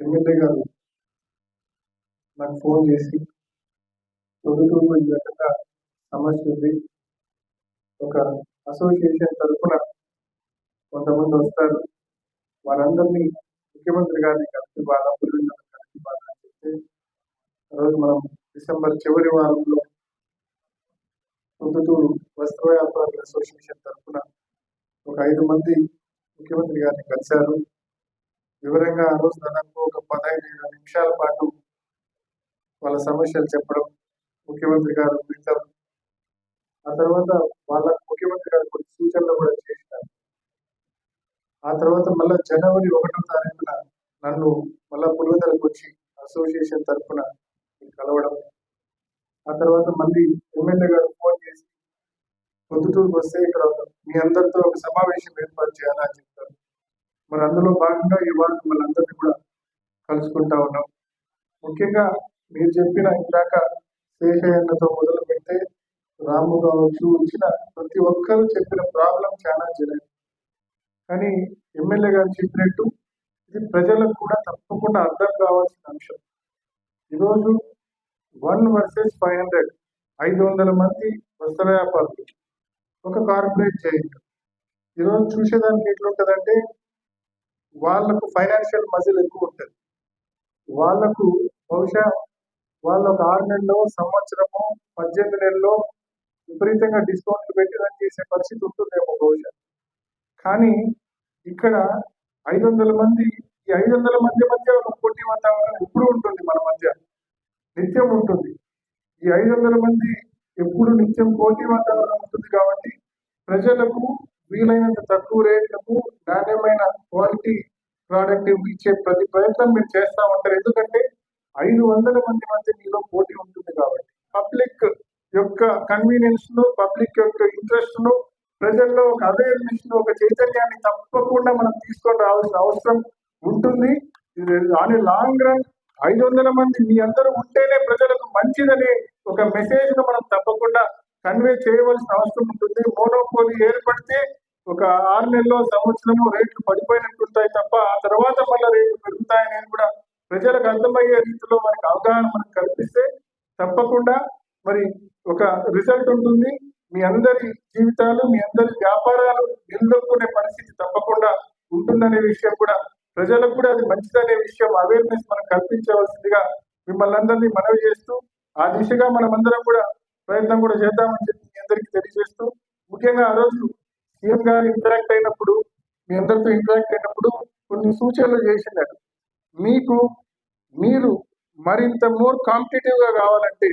MLA గారు నాకు phone చేసి తొలుతూరు ఈ రకంగా సమస్య ఉంది. ఒక అసోసియేషన్ తరఫున కొంతమంది వస్తారు. వారందరినీ ముఖ్యమంత్రి గారిని కలిసి వాళ్ళ పుల్లిందని కలిసి వాళ్ళని చెప్తే రోజు మనం డిసెంబర్ చివరి వారంలో పొద్దుటూరు వస్త్ర వ్యాపారుల అసోసియేషన్ తరఫున ఒక ఐదు మంది ముఖ్యమంత్రి గారిని కలిశారు. వివరంగా ఆ రోజు దాదాపు ఒక పదహైదు నిమిషాల పాటు వాళ్ళ సమస్యలు చెప్పడం ముఖ్యమంత్రి గారు వింటారు. ఆ తర్వాత వాళ్ళ ముఖ్యమంత్రి గారు కొన్ని సూచనలు కూడా చేసినారు ఆ తర్వాత మళ్ళీ జనవరి ఒకటో తారీఖున నన్ను మళ్ళా పులివెందులకు వచ్చి అసోసియేషన్ తరఫున కలవడం. ఆ తర్వాత మళ్ళీ ఎమ్మెల్యే గారు పొద్దుటూరుకు వస్తే ఇక్కడ మీ అందరితో ఒక సమావేశం ఏర్పాటు చేయాలని చెప్తారు. మరి అందులో భాగంగా ఇవాళ మనందరినీ కూడా కలుసుకుంటా ఉన్నాం. ముఖ్యంగా మీరు చెప్పిన ఇందాక శేషయ్యన్నతో మొదలు పెడితే రాము కావచ్చు వచ్చిన ప్రతి ఒక్కరు చెప్పిన ప్రాబ్లం చాలా జరిగింది. కానీ ఎమ్మెల్యే గారు చెప్పినట్టు ఇది ప్రజలకు కూడా తప్పకుండా అర్థం కావాల్సిన అంశం. ఈరోజు వన్ వర్సెస్ ఫైవ్ హండ్రెడ్ ఐదు వందల మంది వస్త్ర వ్యాపారులు ఒక కార్పొరేట్ చేయండి ఈరోజు చూసేదానికి ఎట్లుంటుందంటే వాళ్ళకు ఫైనాన్షియల్ మజిల్ ఎక్కువ ఉంటుంది. వాళ్ళకు బహుశా వాళ్ళు ఒక ఆరు నెలలో సంవత్సరము పద్దెనిమిది నెలలో విపరీతంగా డిస్కౌంట్లు పెట్టి రన్ చేసే పరిస్థితి ఉంటుందేమో బహుశా. కానీ ఇక్కడ ఐదు వందల మంది ఈ ఐదు వందల మధ్య మధ్య ఒక పోటీ వాతావరణం ఎప్పుడు ఉంటుంది మన మధ్య. నిత్యం ఉంటుంది. ఈ ఐదు వందల మంది ఎప్పుడు నిత్యం పోటీ వాతావరణం ఉంటుంది కాబట్టి ప్రజలకు వీలైనంత తక్కువ రేట్లకు నాణ్యమైన క్వాలిటీ ప్రోడక్ట్ ఇచ్చే ప్రతి ప్రయత్నం మీరు చేస్తా ఉంటారు. ఎందుకంటే ఐదు వందల మంది మధ్య మీలో పోటీ ఉంటుంది కాబట్టి. పబ్లిక్ యొక్క కన్వీనియన్స్ను పబ్లిక్ యొక్క ఇంట్రెస్ట్ను ప్రజల్లో ఒక అవేర్నెస్ను ఒక చైతన్యాన్ని తప్పకుండా మనం తీసుకొని రావాల్సిన అవసరం ఉంటుంది. అని లాంగ్ రన్ ఐదు వందల మంది మీ అందరూ ఉంటేనే ప్రజలకు మంచిదనే ఒక మెసేజ్ను మనం తప్పకుండా కన్వే చేయవలసిన అవసరం ఉంటుంది. మోనోపోలి ఏర్పడితే ఒక ఆరు నెలలో సంవత్సరము రేట్లు పడిపోయినట్టుంటాయి తప్ప ఆ తర్వాత మళ్ళీ రేట్లు పెరుగుతాయనేది కూడా ప్రజలకు అర్థమయ్యే రీతిలో మనకి అవగాహన మనకు కల్పిస్తే తప్పకుండా మరి ఒక రిజల్ట్ ఉంటుంది. మీ అందరి జీవితాలు మీ అందరి వ్యాపారాలు నిలదొక్కునే పరిస్థితి తప్పకుండా ఉంటుందనే విషయం కూడా ప్రజలకు కూడా అది మంచిదనే విషయం అవేర్నెస్ మనం కల్పించవలసిందిగా మిమ్మల్ని అందరినీ మనవి చేస్తూ ఆ దిశగా మనమందరం కూడా ప్రయత్నం కూడా చేద్దామని చెప్పి మీ అందరికీ తెలియజేస్తూ ముఖ్యంగా ఆ రోజు సీఎం గారు ఇంటరాక్ట్ అయినప్పుడు మీ అందరితో ఇంటరాక్ట్ అయినప్పుడు కొన్ని సూచనలు చేసినారు మీకు మీరు మరింత మోర్ కాంపిటేటివ్గా కావాలంటే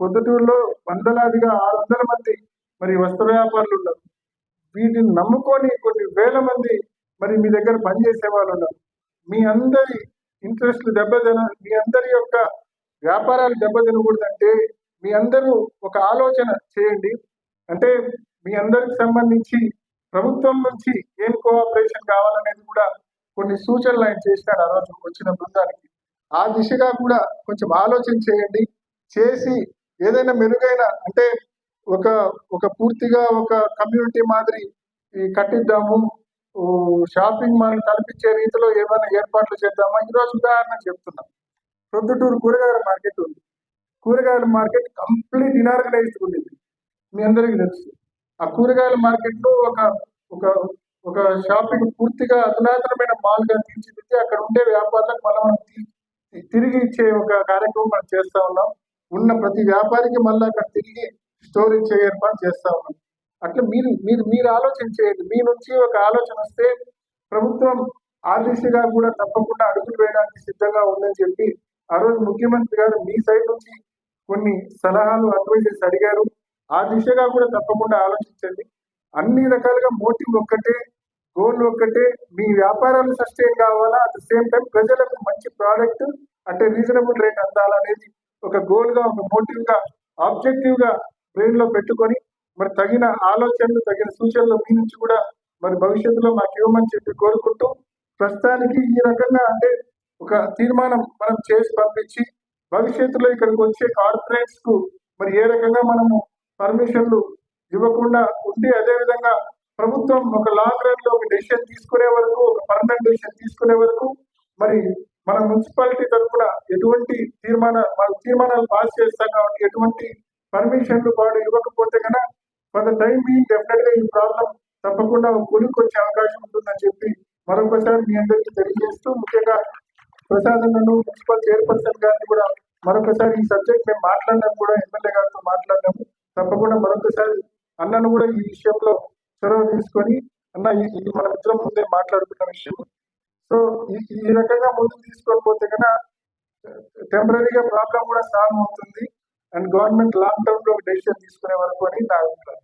పొద్దుటూరులో వందలాదిగా ఆరు వందల మంది మరి వస్త్ర వ్యాపారులు ఉన్నారు. వీటిని నమ్ముకొని కొన్ని వేల మంది మరి మీ దగ్గర పనిచేసే వాళ్ళు ఉన్నారు. మీ అందరి ఇంట్రెస్ట్లు దెబ్బతిన మీ అందరి యొక్క వ్యాపారాలు దెబ్బతినకూడదంటే మీ అందరూ ఒక ఆలోచన చేయండి. అంటే మీ అందరికి సంబంధించి ప్రభుత్వం నుంచి ఏం కోఆపరేషన్ కావాలనేది కూడా కొన్ని సూచనలు ఆయన చేసినాడు ఆ రోజు వచ్చిన బృందానికి. ఆ దిశగా కూడా కొంచెం ఆలోచన చేయండి. చేసి ఏదైనా మెరుగైన అంటే ఒక ఒక పూర్తిగా ఒక కమ్యూనిటీ మాదిరి కట్టిద్దాము. షాపింగ్ మాల్ కల్పించే రీతిలో ఏమైనా ఏర్పాట్లు చేద్దామా? ఈరోజు ఉదాహరణ చెప్తున్నాం. ప్రొద్దుటూరు కూరగాయల మార్కెట్ ఉంది. కూరగాయల మార్కెట్ కంప్లీట్ ఇనార్గనైజ్డ్ ఉండేది. మీ అందరికీ తెలుసు. ఆ కూరగాయల మార్కెట్లో ఒక ఒక ఒక షాపింగ్ పూర్తిగా అధునాతనమైన మాల్గా తీర్చిదిద్ది అక్కడ ఉండే వ్యాపారులకు మనం తిరిగి ఇచ్చే ఒక కార్యక్రమం మనం చేస్తా ఉన్నాం. ఉన్న ప్రతి వ్యాపారికి మళ్ళీ అక్కడ తిరిగి స్టోర్ ఇచ్చే ఏర్పాటు చేస్తా ఉన్నాం. అట్లా మీరు మీరు మీరు ఆలోచన చేయండి. మీ నుంచి ఒక ఆలోచన వస్తే ప్రభుత్వం ఆ కూడా తప్పకుండా అడుగులు వేయడానికి సిద్ధంగా ఉందని చెప్పి ఆ రోజు ముఖ్యమంత్రి గారు మీ సైడ్ నుంచి కొన్ని సలహాలు అడ్వైజెస్ అడిగారు. ఆ దిశగా కూడా తప్పకుండా ఆలోచించండి. అన్ని రకాలుగా మోటివ్ ఒక్కటే గోల్ ఒక్కటే. మీ వ్యాపారాలు సస్టైన్ కావాలా? అట్ ద సేమ్ టైం ప్రజలకు మంచి ప్రోడక్ట్ అంటే రీజనబుల్ రేట్ అందాలనేది ఒక గోల్గా ఒక మోటివ్గా గా ఆబ్జెక్టివ్గా లో పెట్టుకొని మరి తగిన ఆలోచనలు తగిన సూచనలు మీ నుంచి కూడా మరి భవిష్యత్తులో మాకు ఇవ్వమని చెప్పి కోరుకుంటూ ప్రస్తుతానికి ఈ రకంగా అంటే ఒక తీర్మానం మనం చేసి పంపించి భవిష్యత్తులో ఇక్కడికి వచ్చే కార్పొరేట్స్కు మరి ఏ రకంగా మనము పర్మిషన్లు ఇవ్వకుండా ఉండి అదే విధంగా ప్రభుత్వం ఒక లాంగ్ రన్లో ఒక డెసిషన్ తీసుకునే వరకు ఒక పర్మనెంట్ డెసిషన్ తీసుకునే వరకు మరి మన మున్సిపాలిటీ తరఫున ఎటువంటి తీర్మాన మన తీర్మానాలు పాస్ చేస్తాం కాబట్టి ఎటువంటి పర్మిషన్లు వాడు ఇవ్వకపోతే కనుక ఫర్ ద టైం బీయింగ్ డెఫినెట్గా ఈ ప్రాబ్లం తప్పకుండా కొలికి వచ్చే అవకాశం ఉంటుందని చెప్పి మరొకసారి మీ అందరికీ తెలియజేస్తూ ముఖ్యంగా ప్రసాద్ నన్ను మున్సిపల్ చైర్పర్సన్ గారిని కూడా మరొకసారి ఈ సబ్జెక్ట్ మేము మాట్లాడినాము కూడా ఎమ్మెల్యే గారితో మాట్లాడినాము. తప్పకుండా మరొకసారి అన్నను కూడా ఈ విషయంలో చొరవ తీసుకొని అన్న ఇది మన మిత్రం ముందే మాట్లాడుకున్న విషయం. సో ఈ- రకంగా ముందుకు తీసుకొని పోతే కన్నా టెంపరీగా ప్రాబ్లం కూడా సాల్వ్ అవుతుంది. అండ్ గవర్నమెంట్ లాంగ్ టర్మ్లో డెసిషన్ తీసుకునే వరకు అని నా అభిప్రాయం.